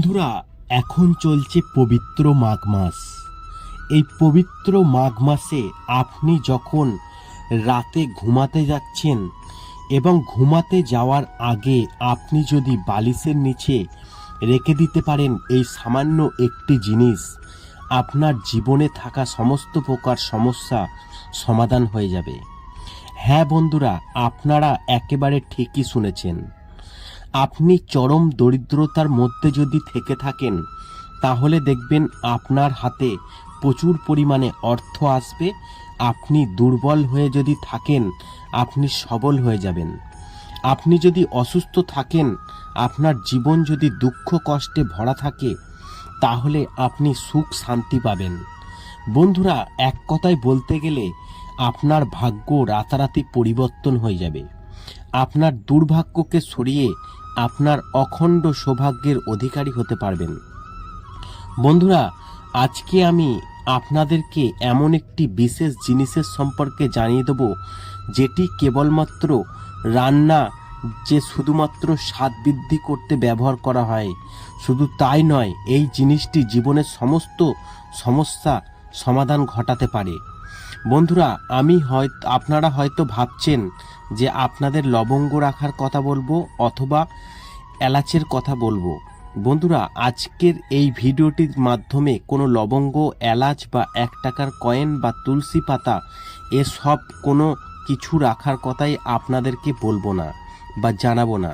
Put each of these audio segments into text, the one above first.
বন্ধুরা, এখন চলছে পবিত্র মাঘ মাস। এই পবিত্র মাঘ মাসে আপনি যখন রাতে ঘুমাতে যাচ্ছেন এবং ঘুমাতে যাওয়ার আগে আপনি যদি বালিশের নিচে রেখে দিতে পারেন এই সামান্য একটি জিনিস, আপনার জীবনে থাকা সমস্ত প্রকার সমস্যা সমাধান হয়ে যাবে। হ্যাঁ বন্ধুরা, আপনারা একেবারে ঠিকই শুনেছেন। আপনি চরম দরিদ্রতার মধ্যে যদি থেকে থাকেন, তাহলে দেখবেন আপনার হাতে প্রচুর পরিমাণে অর্থ আসবে, আপনি দুর্বল হয়ে যদি থাকেন, আপনি সবল হয়ে যাবেন। আপনি যদি অসুস্থ থাকেন, আপনার জীবন যদি দুঃখ কষ্টে ভরা থাকে, তাহলে আপনি সুখ শান্তি পাবেন। বন্ধুরা, এক কথায় বলতে গেলে আপনার ভাগ্য রাতারাতি পরিবর্তন হয়ে যাবে। আপনার দুর্ভাগ্যকে সরিয়ে আপনার অখণ্ড সৌভাগ্যের অধিকারী হতে পারবেন। বন্ধুরা, আজকে আমি আপনাদেরকে এমন একটি বিশেষ জিনিসের সম্পর্কে জানিয়ে দেব, যেটি কেবলমাত্র রান্না যে শুধুমাত্র স্বাদ বৃদ্ধি করতে ব্যবহার করা হয়, শুধু তাই নয়, এই জিনিসটি জীবনের সমস্ত সমস্যা সমাধান ঘটাতে পারে। বন্ধুরা, আমি হয়তো, আপনারা হয়তো ভাবছেন যে আপনাদের লবঙ্গ রাখার কথা বলব অথবা এলাচের কথা বলব। বন্ধুরা, আজকের এই ভিডিওটির মাধ্যমে কোনো লবঙ্গ, এলাচ বা এক টাকার কয়েন বা তুলসী পাতা এসব কোনো কিছু রাখার কথাই আপনাদেরকে বলব না বা জানাব না।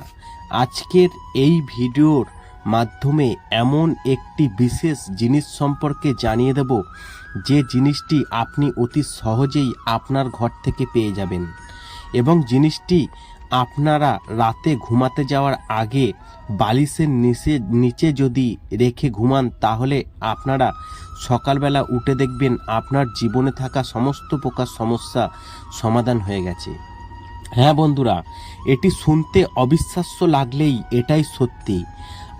আজকের এই ভিডিওর মাধ্যমে এমন একটি বিশেষ জিনিস সম্পর্কে জানিয়ে দেব, যে জিনিসটি আপনি অতি সহজেই আপনার ঘর থেকে পেয়ে যাবেন। এবং জিনিসটি আপনারা রাতে ঘুমাতে যাওয়ার আগে বালিশের নিচে নিচে যদি রেখে ঘুমান, তাহলে আপনারা সকালবেলা উঠে দেখবেন আপনার জীবনে থাকা সমস্ত প্রকার সমস্যা সমাধান হয়ে গেছে। হ্যাঁ বন্ধুরা, এটি শুনতে অবিশ্বাস্য লাগলেই এটাই সত্যি।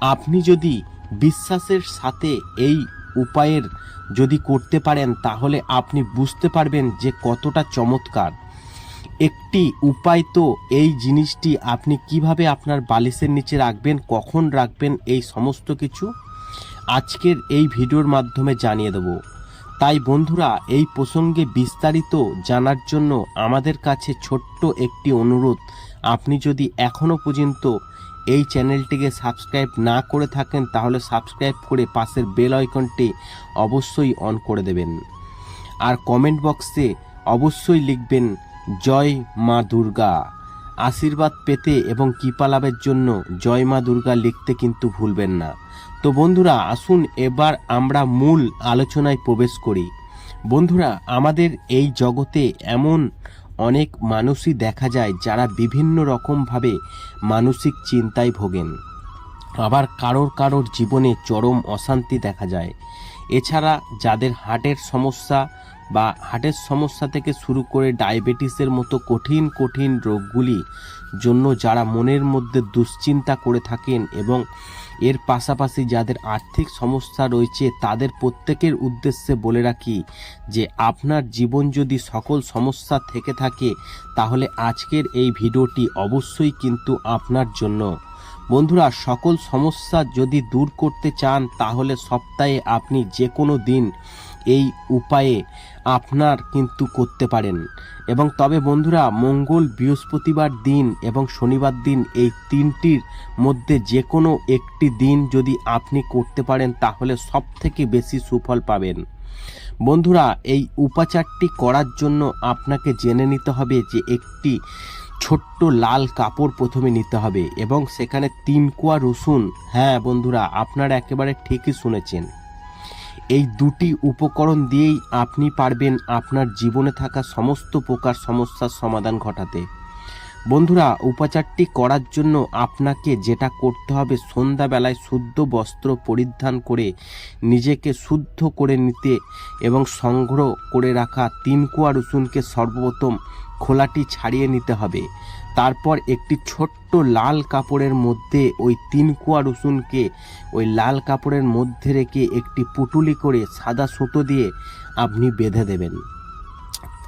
আপনি যদি বিশ্বাসের সাথে এই উপায়ের যদি করতে পারেন, তাহলে আপনি বুঝতে পারবেন যে কতটা চমৎকার। একটি উপায় তো এই জিনিসটি আপনি কীভাবে আপনার বালিশের নিচে রাখবেন, কখন রাখবেন, এই সমস্ত কিছু আজকের এই ভিডিওর মাধ্যমে জানিয়ে দেব। তাই বন্ধুরা, এই প্রসঙ্গে বিস্তারিত জানার জন্য আমাদের কাছে ছোট্ট একটি অনুরোধ। আপনি যদি এখনও পর্যন্ত এই চ্যানেলটিকে সাবস্ক্রাইব না করে থাকেন, তাহলে সাবস্ক্রাইব করে পাশের বেল আইকনটি অবশ্যই অন করে দেবেন। আর কমেন্ট বক্সে অবশ্যই লিখবেন জয় মা দুর্গা। আশীর্বাদ পেতে এবং কৃপা লাভের জন্য জয় মা দুর্গা লিখতে কিন্তু ভুলবেন না। তো বন্ধুরা, আসুন এবার আমরা মূল আলোচনায় প্রবেশ করি। বন্ধুরা, আমাদের এই জগতে এমন অনেক মানুষই দেখা যায় যারা বিভিন্ন রকমভাবে মানসিক চিন্তায় ভোগেন। আবার কারোর কারোর জীবনে চরম অশান্তি দেখা যায়। এছাড়া যাদের হার্টের সমস্যা বা হার্টের সমস্যা থেকে শুরু করে ডায়াবেটিসের মতো কঠিন কঠিন রোগগুলি জন্য যারা মনের মধ্যে দুশ্চিন্তা করে থাকেন এবং এর পাশাপাশি যাদের আর্থিক সমস্যা রয়েছে, তাদের প্রত্যেকের উদ্দেশ্যে বলে রাখি যে আপনার জীবন যদি সকল সমস্যা থেকে থাকে, তাহলে আজকের এই ভিডিওটি অবশ্যই কিন্তু আপনার জন্য। বন্ধুরা, সকল সমস্যা যদি দূর করতে চান, তাহলে সপ্তাহে আপনি যে কোনো দিন এই উপায়ে আপনার কিন্তু করতে পারেন। এবং তবে বন্ধুরা, মঙ্গল বৃহস্পতিবার দিন এবং শনিবার দিন এই তিনটির মধ্যে যে কোনো একটি দিন যদি আপনি করতে পারেন, তাহলে সব থেকে বেশি সুফল পাবেন। বন্ধুরা, এই উপাচারটি করার জন্য আপনাকে জেনে নিতে হবে যে একটি ছোট্ট লাল কাপড় প্রথমে নিতে হবে এবং সেখানে তিন কোয়া রসুন। হ্যাঁ বন্ধুরা, আপনারা একেবারে ঠিকই শুনেছেন। এই দুটি উপকরণ দিয়েই আপনি পারবেন আপনার জীবনে থাকা সমস্ত প্রকার সমস্যার সমাধান ঘটাতে। বন্ধুরা, উপাচারটি করার জন্য আপনাকে যেটা করতে হবে, সন্ধ্যাবেলায় শুদ্ধ বস্ত্র পরিধান করে নিজেকে শুদ্ধ করে নিতে এবং সংগ্রহ করে রাখা তিন কোয়া রসুনকে সর্বপ্রথম খোলাটি ছাড়িয়ে নিতে হবে। তারপর একটি ছোট্ট লাল কাপড়ের মধ্যে ওই তিন কোয়া রসুনকে ওই লাল কাপড়ের মধ্যে রেখে একটি পুটুলি করে সাদা সুতো দিয়ে আপনি বেঁধে দেবেন।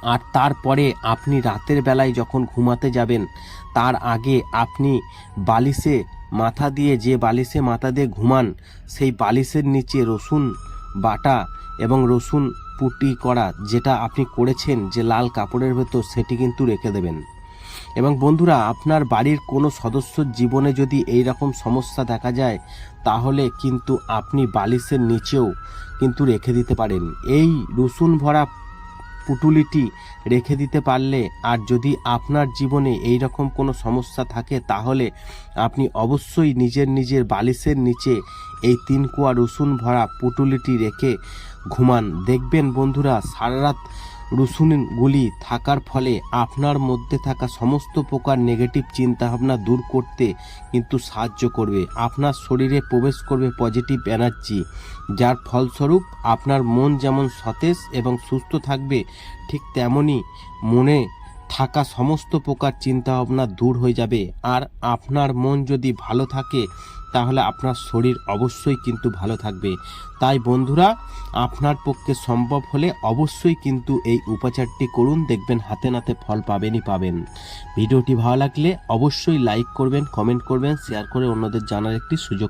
আর তারপরে আপনি রাতের বেলায় যখন ঘুমাতে যাবেন, তার আগে আপনি বালিশে মাথা দিয়ে যে বালিশে মাথা দিয়ে ঘুমান, সেই বালিশের নিচে রসুন বাটা এবং রসুন পুটি করা যেটা আপনি করেছেন যে লাল কাপড়ের ভেতর, সেটি কিন্তু রেখে দেবেন। এবং বন্ধুরা, আপনার বাড়ির কোনো সদস্যর জীবনে যদি এই রকম সমস্যা দেখা যায়, তাহলে কিন্তু আপনি বালিশের নিচেও কিন্তু রেখে দিতে পারেন। এই রসুন ভরা পুটুলিটি রেখে দিতে পারলে আর যদি আপনার জীবনে এই রকম কোনো সমস্যা থাকে, তাহলে আপনি অবশ্যই নিজের নিজের বালিশের নিচে এই তিন কুয়া রসুন ভরা পুটুলিটি রেখে ঘুমান। দেখবেন বন্ধুরা সারা রাত রসুনগুলি থাকার ফলে আপনার মধ্যে থাকা সমস্ত প্রকার নেগেটিভ চিন্তাভাবনা দূর করতে কিন্তু সাহায্য করবে। আপনার শরীরে প্রবেশ করবে পজিটিভ এনার্জি যার ফলস্বরূপ আপনার মন যেমন সতেজ এবং সুস্থ থাকবে, ঠিক তেমনই মনে থাকা সমস্ত প্রকার চিন্তাভাবনা দূর হয়ে যাবে। আর আপনার মন যদি ভালো থাকে তাহলে আপনার শরীর অবশ্যই কিন্তু ভালো থাকবে। তাই বন্ধুরা, আপনার পক্ষে সম্ভব হলে অবশ্যই কিন্তু এই উপাচারটি করুন, দেখবেন হাতে নাতে ফল পাবেনই পাবেন। ভিডিওটি ভালো লাগলে অবশ্যই লাইক করবেন, কমেন্ট করবেন, শেয়ার করে অন্যদের জানার একটি সুযোগ